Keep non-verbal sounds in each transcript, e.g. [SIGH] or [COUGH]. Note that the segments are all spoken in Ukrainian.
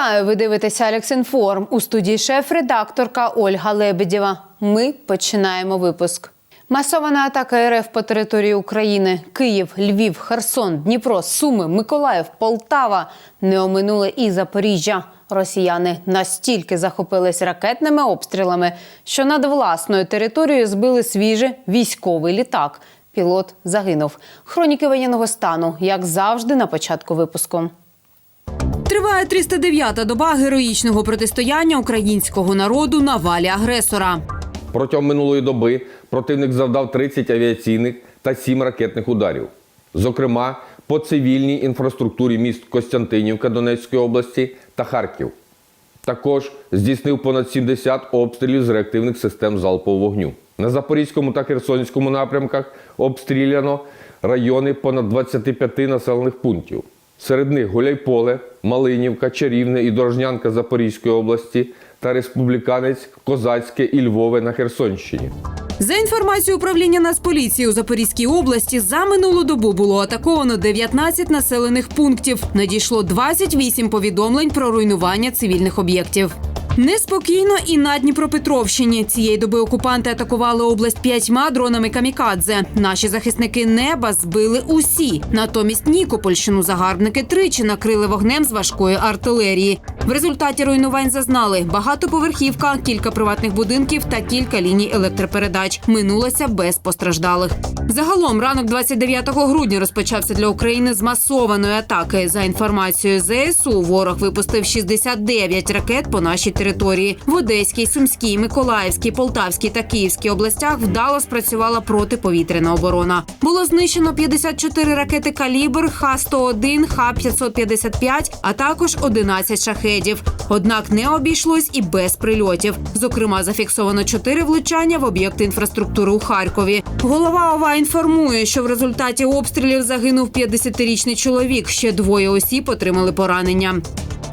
Вітаю! Ви дивитеся Алексінформ. У студії шеф-редакторка Ольга Лебедєва. Ми починаємо випуск. Масована атака РФ по території України. Київ, Львів, Херсон, Дніпро, Суми, Миколаїв, Полтава не оминули і Запоріжжя. Росіяни настільки захопились ракетними обстрілами, що над власною територією збили свіжий військовий літак. Пілот загинув. Хроніки воєнного стану, як завжди, на початку випуску. Триває 309-та доба героїчного протистояння українського народу на валі агресора. Протягом минулої доби противник завдав 30 авіаційних та 7 ракетних ударів. Зокрема, по цивільній інфраструктурі міст Костянтинівка Донецької області та Харків. Також здійснив понад 70 обстрілів з реактивних систем залпового вогню. На Запорізькому та Херсонському напрямках обстріляно райони понад 25 населених пунктів. Серед них Гуляйполе, Малинівка, Чарівне і Дорожнянка Запорізької області та республіканець Козацьке і Львове на Херсонщині. За інформацією управління Нацполіції у Запорізькій області, за минулу добу було атаковано 19 населених пунктів. Надійшло 28 повідомлень про руйнування цивільних об'єктів. Неспокійно і на Дніпропетровщині цієї доби окупанти атакували область п'ятьма дронами камікадзе. Наші захисники неба збили усі. Натомість Нікопольщину загарбники тричі накрили вогнем з важкої артилерії. В результаті руйнувань зазнали багатоповерхівка, кілька приватних будинків та кілька ліній електропередач. Минулося без постраждалих. Загалом ранок 29 грудня розпочався для України з масованої атаки. За інформацією ЗСУ, ворог випустив 69 ракет по нашій території. В Одеській, Сумській, Миколаївській, Полтавській та Київській областях вдало спрацювала протиповітряна оборона. Було знищено 54 ракети калібр Х-101, Х-555, а також 11 шахедів. Однак не обійшлось і без прильотів. Зокрема, зафіксовано 4 влучання в об'єкти інфраструктури у Харкові. Голова ОВА інформує, що в результаті обстрілів загинув 50-річний чоловік. Ще двоє осіб отримали поранення.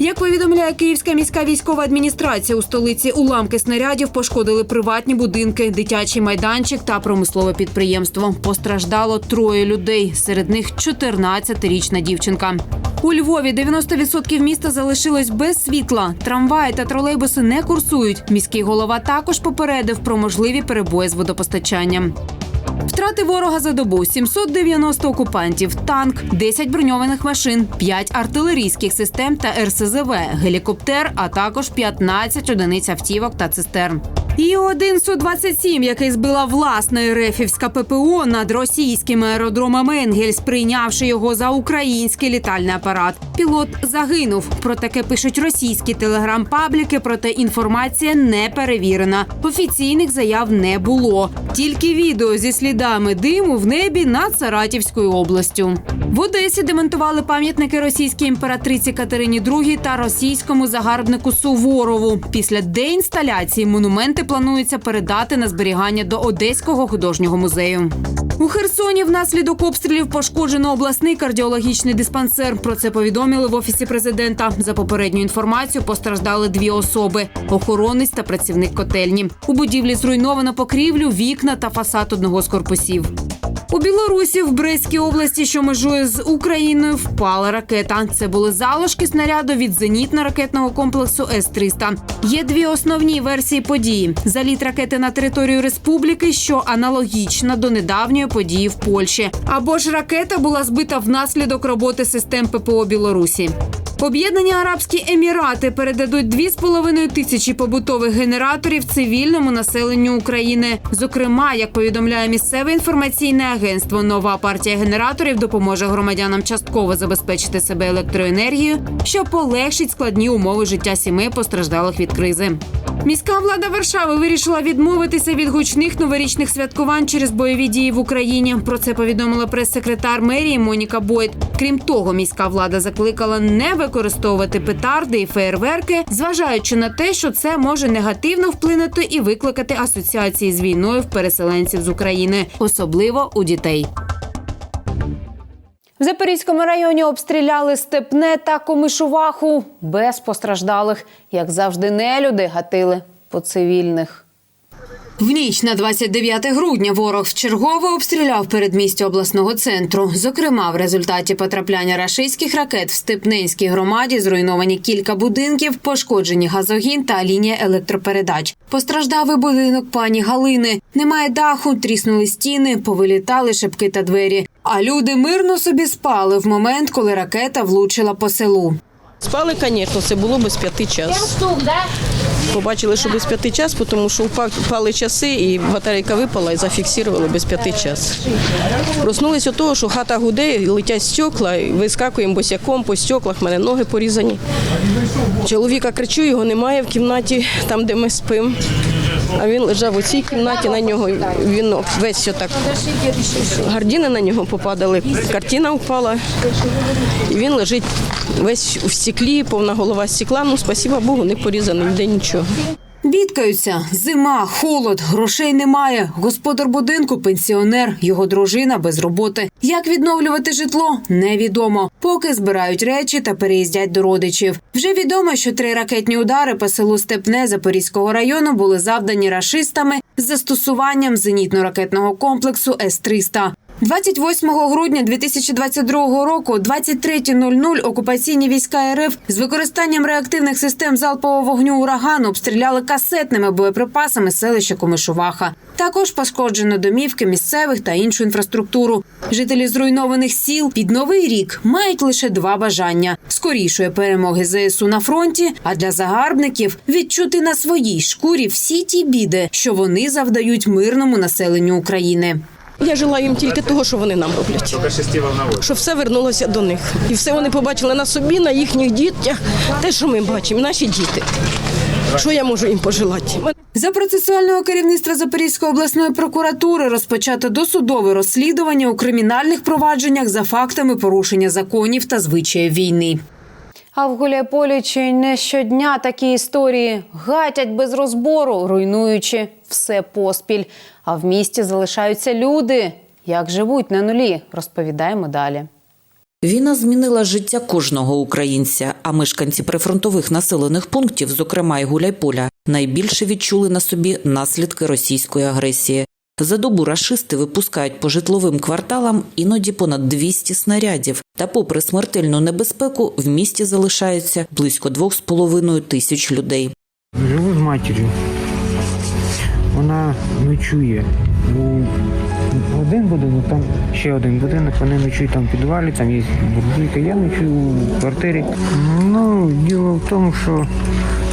Як повідомляє Київська міська військова адміністрація у столиці, уламки снарядів пошкодили приватні будинки, дитячий майданчик та промислове підприємство. Постраждало троє людей. Серед них 14-річна дівчинка. У Львові 90% міста залишилось без світла. Трамваї та тролейбуси не курсують. Міський голова також попередив про можливі перебої з водопостачанням. Втрати ворога за добу 790 окупантів, танк, 10 броньованих машин, 5 артилерійських систем та РСЗВ, гелікоптер, а також 15 одиниць автівок та цистерн. І один су 27 який збила власна рефівська ППО над російськими аеродромами Енгельс, прийнявши його за український літальний апарат. Пілот загинув. Про таке пишуть російські телеграм-пабліки, проте інформація не перевірена. Офіційних заяв не було. Тільки відео зі слідами диму в небі над Саратівською областю. В Одесі демонтували пам'ятники російській імператриці Катерині II та російському загарбнику Суворову. Після деінсталяції монументи планується передати на зберігання до Одеського художнього музею. У Херсоні внаслідок обстрілів пошкоджено обласний кардіологічний диспансер. Про це повідомили в офісі президента. За попередню інформацію постраждали дві особи: охоронець та працівник котельні. У будівлі зруйновано покрівлю, вікна та фасад одного з корпусів. У Білорусі в Брестській області, що межує з Україною, впала ракета. Це були залишки снаряду від зенітно-ракетного комплексу С-300. Є дві основні версії події: заліт ракети на територію республіки, що аналогічна до недавньої події в Польщі, або ж ракета була збита внаслідок роботи систем ППО Білорусі. Об'єднані Арабські Емірати передадуть 2,5 тисячі побутових генераторів цивільному населенню України. Зокрема, як повідомляє місцеве інформаційне агентство, нова партія генераторів допоможе громадянам частково забезпечити себе електроенергією, що полегшить складні умови життя сімей постраждалих від кризи. Міська влада Варшави вирішила відмовитися від гучних новорічних святкувань через бойові дії в Україні. Про це повідомила прес-секретар мерії Моніка Бойт. Крім того, міська влада закликала не використовувати петарди і феєрверки, зважаючи на те, що це може негативно вплинути і викликати асоціації з війною в переселенців з України, особливо у дітей. В Запорізькому районі обстріляли степне та комишуваху без постраждалих. Як завжди, нелюди гатили по цивільних. В ніч на 29 грудня ворог вчергово обстріляв передмістя обласного центру. Зокрема, в результаті потрапляння рашистських ракет в Степненській громаді зруйновані кілька будинків, пошкоджені газогін та лінія електропередач. Постраждав і будинок пані Галини. Немає даху, тріснули стіни, повилітали шибки та двері. А люди мирно собі спали в момент, коли ракета влучила по селу. Спали, звісно, це було без п'яти час. Побачили, що без п'яти час, тому що впав- впали часи, і батарейка випала і зафіксували без п'яти час. Проснулись від того, що хата гуде, летять стекла, і вискакуємо босяком по стеклах, в мене ноги порізані. Чоловіка кричу, його немає в кімнаті, там, де ми спимо. А він лежав у цій кімнаті, на нього він весь отак. Гардіни на нього попадали, картина впала. І він лежить весь у стеклі, повна голова стекла. Ну, спасіба Богу, не порізаний ніде нічого. Бідкаються зима, холод, грошей немає. Господар будинку пенсіонер, його дружина без роботи. Як відновлювати житло, невідомо. Поки збирають речі та переїздять до родичів. Вже відомо, що три ракетні удари по селу Степне Запорізького району були завдані рашистами з застосуванням зенітно-ракетного комплексу С-300. 28 грудня 2022 року, 23.00 окупаційні війська РФ з використанням реактивних систем залпового вогню ураган обстріляли касетними боєприпасами селище Комишуваха. Також пошкоджено домівки місцевих та іншу інфраструктуру. Жителі зруйнованих сіл під новий рік мають лише два бажання: скорішої перемоги ЗСУ на фронті, а для загарбників відчути на своїй шкурі всі ті біди, що вони завдають мирному населенню України. Я желаю їм тільки того, що вони нам роблять. Щоб все вернулося до них. І все вони побачили на собі, на їхніх дітях, те, що ми бачимо, наші діти. Що я можу їм пожелати? За процесуального керівництва Запорізької обласної прокуратури розпочато досудове розслідування у кримінальних провадженнях за фактами порушення законів та звичаїв війни. А в Гуляйполі чи не щодня такі історії гатять без розбору, руйнуючи все поспіль. А в місті залишаються люди. Як живуть на нулі, розповідаємо далі. Війна змінила життя кожного українця, а мешканці прифронтових населених пунктів, зокрема й Гуляйполя, найбільше відчули на собі наслідки російської агресії. За добу рашисти випускають по житловим кварталам іноді понад 200 снарядів. Та, попри смертельну небезпеку, в місті залишається близько 2,5 тисяч людей. Живу з матір'ю. Вона ночує у один будинок, там ще один будинок, вони ночують там в підвалі, там є буржуйка, я ночую у квартирі. Ну, діло в тому, що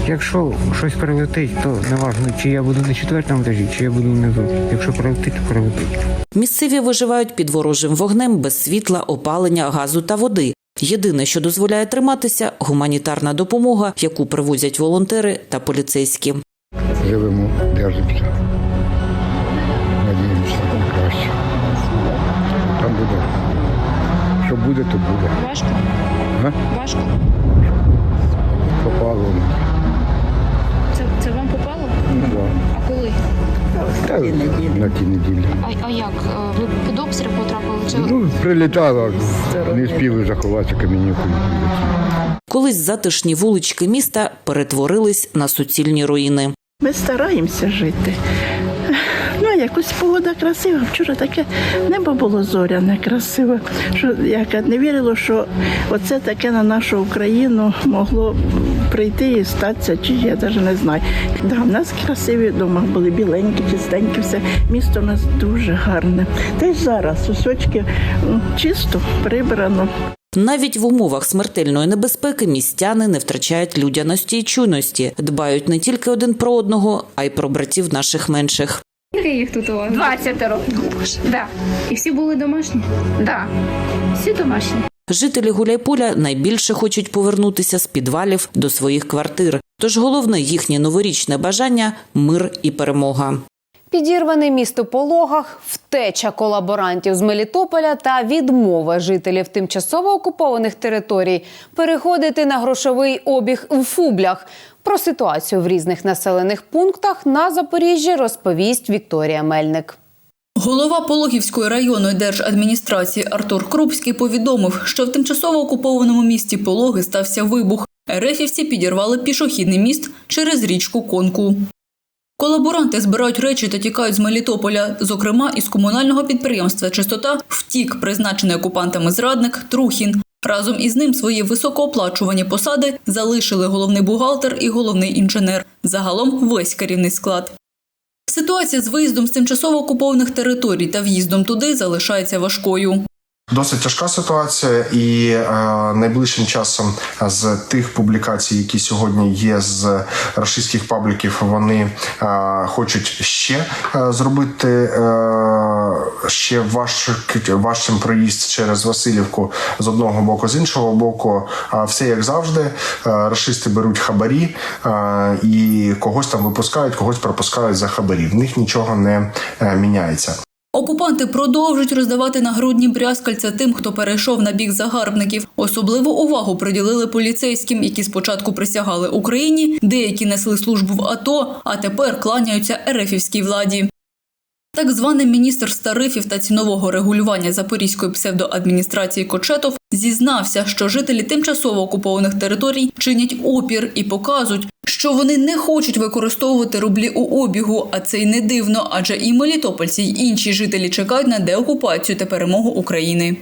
якщо щось прилетить, то не важливо, чи я буду на четвертому етажі, чи я буду внизу. Якщо прилетить, то прилетить. Місцеві виживають під ворожим вогнем без світла, опалення, газу та води. Єдине, що дозволяє триматися гуманітарна допомога, яку привозять волонтери та поліцейські. живемо, держимося. Надіємося на краще. Там буде. Що буде, то буде. Важко? А? Важко. Попало. Це, це вам попало? Ну, да. А коли? Та, на ті неділі. А, а як? Е, Ви під обстріл потрапили? Чи Ну, прилітало, не спіли заховатися камінюкою. Колись затишні вулички міста перетворились на суцільні руїни. Ми стараємося жити. Ну, якось погода красива. Вчора таке небо було зоряне, красиве. Що я не вірила, що оце таке на нашу Україну могло прийти і статися, чи я навіть не знаю. Да, в нас красиві дома були біленькі, чистенькі, все. Місто у нас дуже гарне. Та й зараз сусочки чисто прибрано. Навіть в умовах смертельної небезпеки містяни не втрачають людяності і чуйності, дбають не тільки один про одного, а й про братів наших менших. Скільки їх тут у вас? 20 Да. І всі були домашні? Да. Всі домашні. Жителі Гуляйполя найбільше хочуть повернутися з підвалів до своїх квартир. Тож головне їхнє новорічне бажання мир і перемога. Підірваний місто по логах, втеча колаборантів з Мелітополя та відмова жителів тимчасово окупованих територій переходити на грошовий обіг в фублях. Про ситуацію в різних населених пунктах на Запоріжжі розповість Вікторія Мельник. Голова Пологівської районної держадміністрації Артур Крупський повідомив, що в тимчасово окупованому місті Пологи стався вибух. Ерефівці підірвали пішохідний міст через річку Конку. Колаборанти збирають речі та тікають з Мелітополя. Зокрема, із комунального підприємства Чистота втік призначений окупантами зрадник Трухін. Разом із ним свої високооплачувані посади залишили головний бухгалтер і головний інженер. Загалом весь керівний склад. Ситуація з виїздом з тимчасово окупованих територій та в'їздом туди залишається важкою. Досить тяжка ситуація, і е, найближчим часом з тих публікацій, які сьогодні є з російських пабліків, вони е, хочуть ще е, зробити е, ще важ, важчим проїзд через Васильівку з одного боку, з іншого боку, е, все як завжди. Е, рашисти беруть хабарі е, і когось там випускають, когось пропускають за хабарі. В них нічого не е, міняється. Окупанти продовжують роздавати нагрудні брязкальця тим, хто перейшов на бік загарбників. Особливу увагу приділили поліцейським, які спочатку присягали Україні, деякі несли службу в АТО, а тепер кланяються ерефівській владі. Так званий міністр з тарифів та цінового регулювання Запорізької псевдоадміністрації Кочетов зізнався, що жителі тимчасово окупованих територій чинять опір і показують, що вони не хочуть використовувати рублі у обігу, а це й не дивно, адже і мелітопольці, й інші жителі чекають на деокупацію та перемогу України.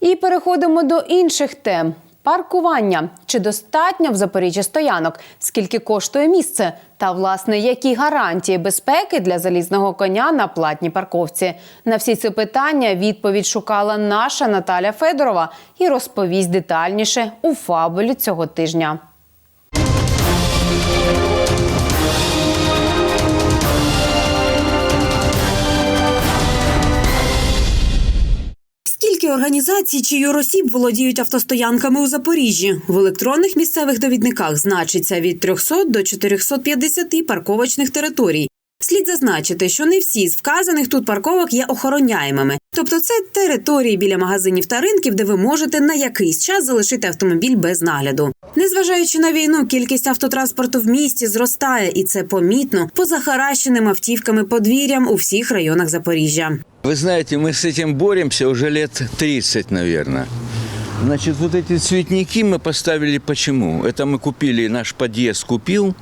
І переходимо до інших тем. Паркування чи достатньо в Запоріжжі стоянок? Скільки коштує місце? Та власне які гарантії безпеки для залізного коня на платній парковці? На всі ці питання відповідь шукала наша Наталя Федорова і розповість детальніше у фабулі цього тижня. Скільки організації, чиї осіб володіють автостоянками у Запоріжжі? В електронних місцевих довідниках значиться від 300 до 450 парковочних територій. Слід зазначити, що не всі з вказаних тут парковок є охороняємими. Тобто це території біля магазинів та ринків, де ви можете на якийсь час залишити автомобіль без нагляду. Незважаючи на війну, кількість автотранспорту в місті зростає, і це помітно по захаращеним автівками подвір'ям у всіх районах Запоріжжя. Вы знаете, мы с этим боремся уже лет 30, наверное. Значит, вот эти цветники мы поставили почему? Это мы купили, наш подъезд купил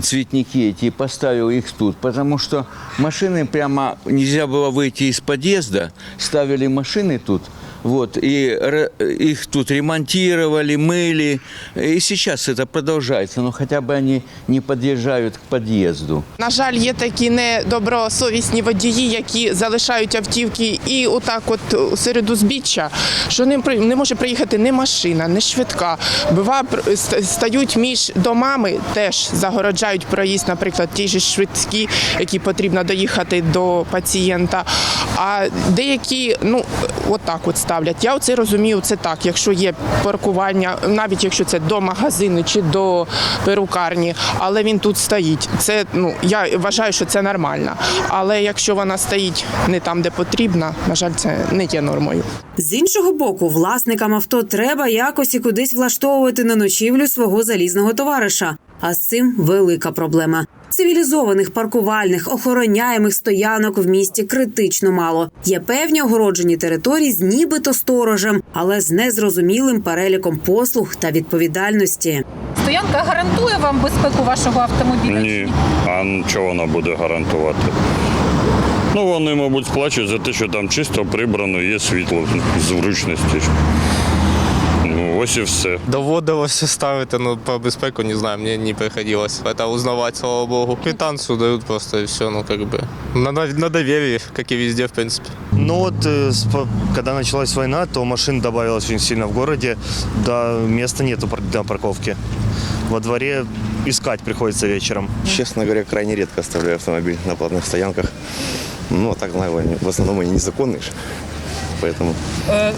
цветники эти и поставил их тут, потому что машины прямо нельзя было выйти из подъезда, ставили машины тут, вот, и ре- их тут ремонтировали, мыли, и сейчас это продолжается, но хотя бы они не подъезжают к подъезду. На жаль, є такі недобросовісні водії, які залишають автівки і отак, от серед узбіччя, що не при- не може приїхати ні машина, ні швидка. Бува пр- ст- стають між домами, теж загороджають проїзд, наприклад, ті ж швидкі, які потрібно доїхати до пацієнта. А деякі, ну отак от ставлять. Я оце розумію, це так. Якщо є паркування, навіть якщо це до магазину чи до перукарні, але він тут стоїть. Це ну я вважаю, що це нормально. Але якщо вона стоїть не там, де потрібно, на жаль, це не є нормою. З іншого боку, власникам авто треба якось і кудись влаштовувати на ночівлю свого залізного товариша. А з цим велика проблема. Цивілізованих паркувальних охороняємих стоянок в місті критично мало. Є певні огороджені території з нібито сторожем, але з незрозумілим переліком послуг та відповідальності. Стоянка гарантує вам безпеку вашого автомобіля? Ні, а чого вона буде гарантувати? Ну, вони, мабуть, сплачують за те, що там чисто прибрано, є світло, зручності. Ну, ось і все. Доводилося ставити, ну по безпеку не знаю, мне не приходилось это узнавать, слава богу. Квитанцию дают просто и все, ну как бы на, на, на доверии, как и везде, в принципе. Ну вот, э, когда началась война, то машин добавилось очень сильно в городе, да, места нету для парковки. Во дворе искать приходится вечером. Честно говоря, крайне редко оставляю автомобиль на платных стоянках. Ну, а так, знаю, они в основном они незаконные. Поэтому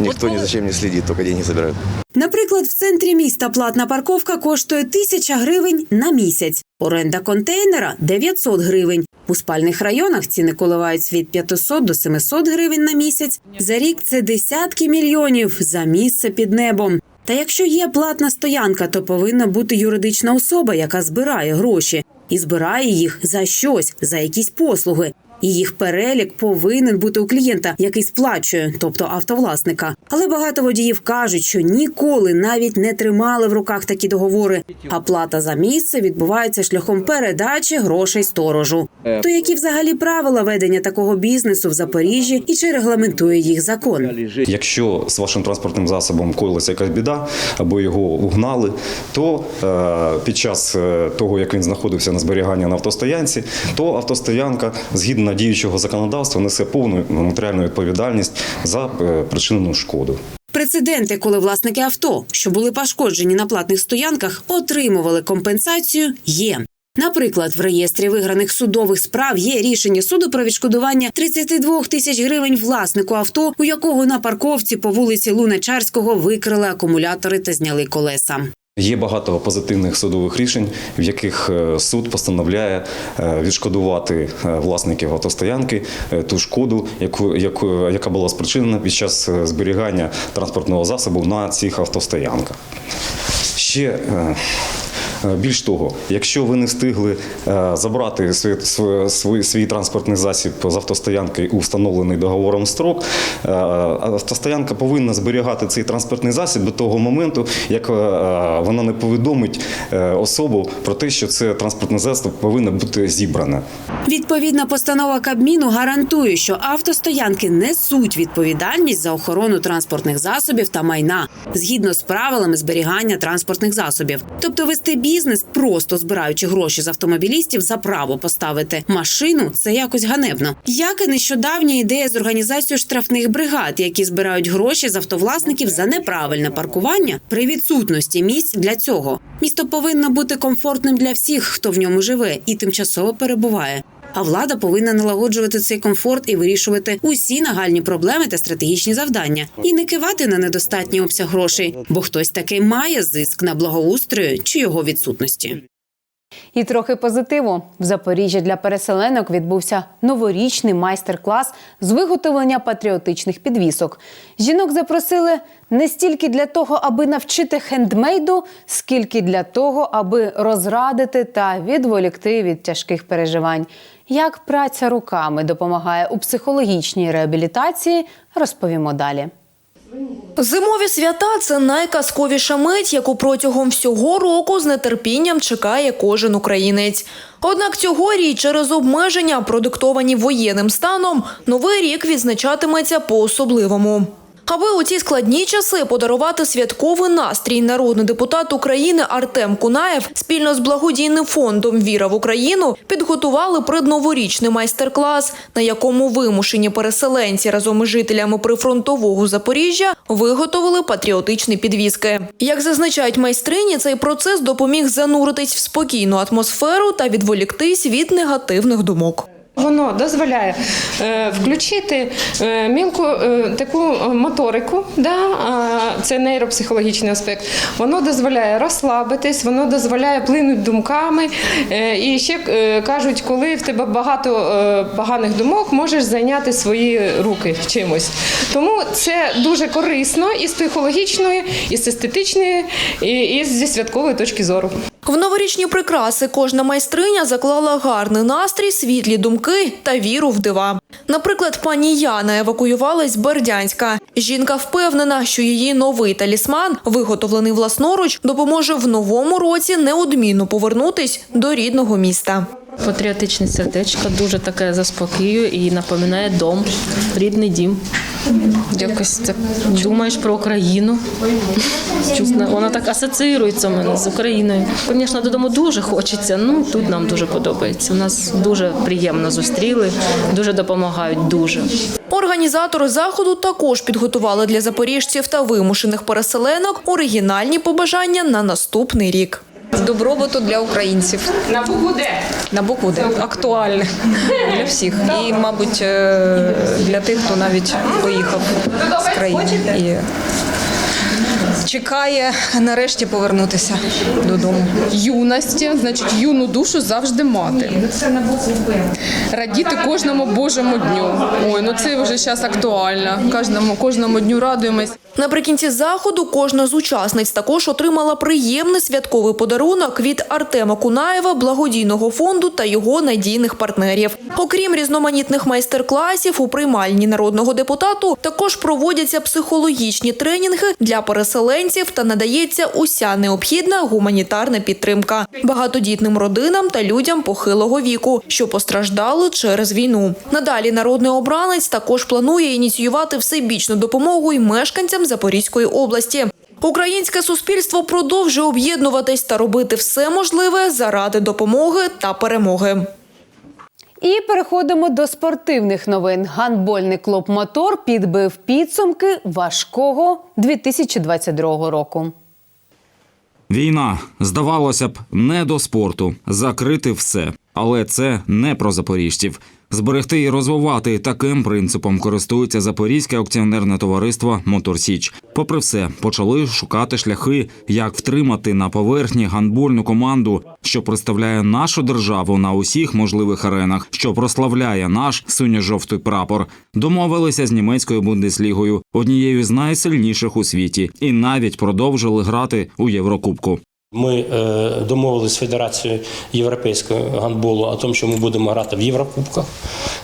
никто ни за чем не следит, только деньги забирают. Наприклад, в центрі міста платна парковка коштує тисяча гривень на місяць. Оренда контейнера 900 гривень. У спальних районах ціни коливаються від 500 до 700 гривень на місяць. За рік це десятки мільйонів за місце під небом. Та якщо є платна стоянка, то повинна бути юридична особа, яка збирає гроші і збирає їх за щось, за якісь послуги. І їх перелік повинен бути у клієнта, який сплачує, тобто автовласника. Але багато водіїв кажуть, що ніколи навіть не тримали в руках такі договори. А плата за місце відбувається шляхом передачі грошей сторожу. То які взагалі правила ведення такого бізнесу в Запоріжжі і чи регламентує їх закон? Якщо з вашим транспортним засобом коїлася якась біда або його угнали, то е, під час е, того, як він знаходився на зберіганні на автостоянці, то автостоянка згідно діючого законодавства несе повну матеріальну відповідальність за е, причинену шкоду. Прецеденти, коли власники авто, що були пошкоджені на платних стоянках, отримували компенсацію, є. Наприклад, в реєстрі виграних судових справ є рішення суду про відшкодування 32 тисяч гривень власнику авто, у якого на парковці по вулиці Луначарського викрили акумулятори та зняли колеса. Є багато позитивних судових рішень, в яких е, суд постановляє е, відшкодувати е, власників автостоянки ту шкоду, яку, яка була спричинена під час зберігання транспортного засобу на цих автостоянках. Ще більш того, якщо ви не встигли е, забрати свій, свій, свій, транспортний засіб з автостоянки у встановлений договором строк, е, автостоянка повинна зберігати цей транспортний засіб до того моменту, як е, вона не повідомить е, особу про те, що це транспортне засіб повинно бути зібране. Відповідна постанова Кабміну гарантує, що автостоянки несуть відповідальність за охорону транспортних засобів та майна згідно з правилами зберігання транспортних засобів. Тобто вести бізнес, просто збираючи гроші з автомобілістів за право поставити машину, це якось ганебно. Як і нещодавня ідея з організацією штрафних бригад, які збирають гроші з автовласників за неправильне паркування при відсутності місць для цього. Місто повинно бути комфортним для всіх, хто в ньому живе і тимчасово перебуває. А влада повинна налагоджувати цей комфорт і вирішувати усі нагальні проблеми та стратегічні завдання, і не кивати на недостатній обсяг грошей, бо хтось таки має зиск на благоустрою чи його відсутності. І трохи позитиву. В Запоріжжі для переселенок відбувся новорічний майстер-клас з виготовлення патріотичних підвісок. Жінок запросили не стільки для того, аби навчити хендмейду, скільки для того, аби розрадити та відволікти від тяжких переживань. Як праця руками допомагає у психологічній реабілітації, розповімо далі. Зимові свята це найказковіша мить, яку протягом всього року з нетерпінням чекає кожен українець. Однак цьогоріч через обмеження, продиктовані воєнним станом, новий рік відзначатиметься по-особливому. Аби у ці складні часи подарувати святковий настрій, народний депутат України Артем Кунаєв спільно з благодійним фондом Віра в Україну підготували предноворічний майстер-клас, на якому вимушені переселенці разом із жителями прифронтового Запоріжжя виготовили патріотичні підвіски. Як зазначають майстрині, цей процес допоміг зануритись в спокійну атмосферу та відволіктись від негативних думок. Воно дозволяє е, включити е, мілку е, таку моторику, да, це нейропсихологічний аспект. Воно дозволяє розслабитись, воно дозволяє плинути думками. І ще кажуть, коли в тебе багато поганих думок, можеш зайняти свої руки чимось. Тому це дуже корисно і з психологічної, і з естетичної, і зі святкової точки зору. В новорічні прикраси кожна майстриня заклала гарний настрій, світлі думки та віру в дива. Наприклад, пані Яна евакуювалась з Бердянська. Жінка впевнена, що її новий талісман, виготовлений власноруч, допоможе в новому році неодмінно повернутись до рідного міста. Патріотичне сердечко дуже таке заспокоює і напоминає дом, рідний дім. Якось так думаєш про Україну. Воно так асоціюється мене з Україною. Звісно, додому дуже хочеться. Ну тут нам дуже подобається. Нас дуже приємно зустріли, дуже допомагають. Дуже. Організатори заходу також підготували для запоріжців та вимушених переселенок оригінальні побажання на наступний рік. Добробуту для українців. На букву Д. На букву Д. Актуальне для всіх. І, мабуть, е, для тих, хто навіть поїхав з країни. Чекає нарешті повернутися додому. Юності, значить, юну душу завжди мати. Радіти кожному Божому дню. Ой, ну це вже зараз актуально. Кожному, кожному дню радуємось. Наприкінці заходу кожна з учасниць також отримала приємний святковий подарунок від Артема Кунаєва, благодійного фонду та його надійних партнерів. Окрім різноманітних майстер-класів у приймальні народного депутату, також проводяться психологічні тренінги для переселенців та надається уся необхідна гуманітарна підтримка багатодітним родинам та людям похилого віку, що постраждали через війну. Надалі народний обранець також планує ініціювати всебічну допомогу й мешканцям Запорізької області. Українське суспільство продовжує об'єднуватись та робити все можливе заради допомоги та перемоги. І переходимо до спортивних новин. Гандбольний клуб Мотор підбив підсумки важкого 2022 року. Війна, здавалося б, не до спорту, закрити все. Але це не про запоріжців. Зберегти і розвивати таким принципом користується Запорізьке акціонерне товариство Моторсіч. Попри все, почали шукати шляхи, як втримати на поверхні гандбольну команду, що представляє нашу державу на усіх можливих аренах, що прославляє наш синьо-жовтий прапор. Домовилися з німецькою бундеслігою, однією з найсильніших у світі, і навіть продовжили грати у Єврокубку. Ми е, домовилися з Федерацією європейського гандболу о тому, що ми будемо грати в Єврокубках.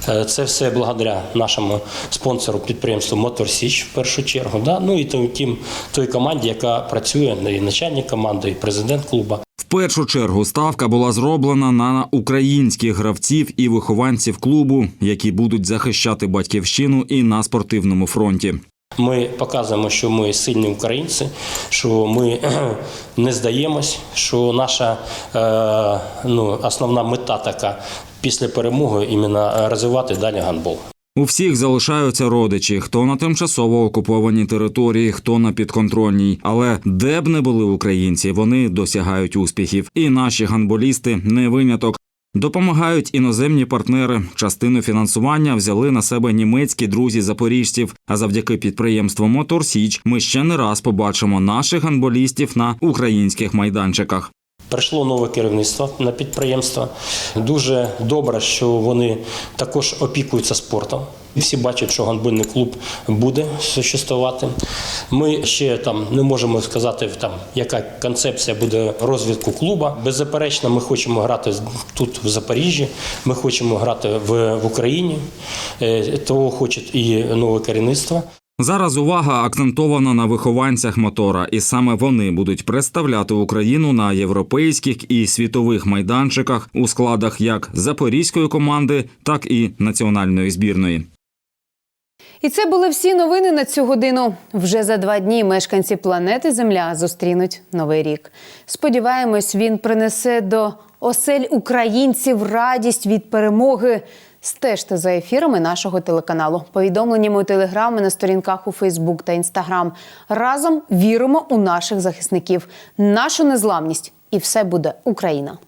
Е, це все благодаря нашому спонсору підприємству Мотор Січ в першу чергу. Да? Ну і тим той команді, яка працює, і начальник команди, і президент клубу. В першу чергу ставка була зроблена на українських гравців і вихованців клубу, які будуть захищати батьківщину і на спортивному фронті. Ми показуємо, що ми сильні українці, що ми [CLEARS THROAT] не здаємось, що наша е, ну, основна мета така після перемоги іменно розвивати далі гандбол. У всіх залишаються родичі, хто на тимчасово окупованій території, хто на підконтрольній. Але де б не були українці, вони досягають успіхів. І наші гандболісти не виняток. Допомагають іноземні партнери. Частину фінансування взяли на себе німецькі друзі запоріжців. А завдяки підприємству Мотор Січ ми ще не раз побачимо наших гандболістів на українських майданчиках. Прийшло нове керівництво на підприємство. Дуже добре, що вони також опікуються спортом. Всі бачать, що гандбольний клуб буде существувати. Ми ще там не можемо сказати, там яка концепція буде розвитку клуба. Беззаперечно, ми хочемо грати тут, в Запоріжжі. Ми хочемо грати в, в Україні. Е, Того хоче і нове керівництво. Зараз увага акцентована на вихованцях мотора, і саме вони будуть представляти Україну на європейських і світових майданчиках у складах як запорізької команди, так і національної збірної. І це були всі новини на цю годину. Вже за два дні мешканці планети Земля зустрінуть новий рік. Сподіваємось, він принесе до осель українців радість від перемоги. Стежте за ефірами нашого телеканалу, повідомленнями у телеграми на сторінках у Фейсбук та Інстаграм. Разом віримо у наших захисників, нашу незламність, і все буде Україна.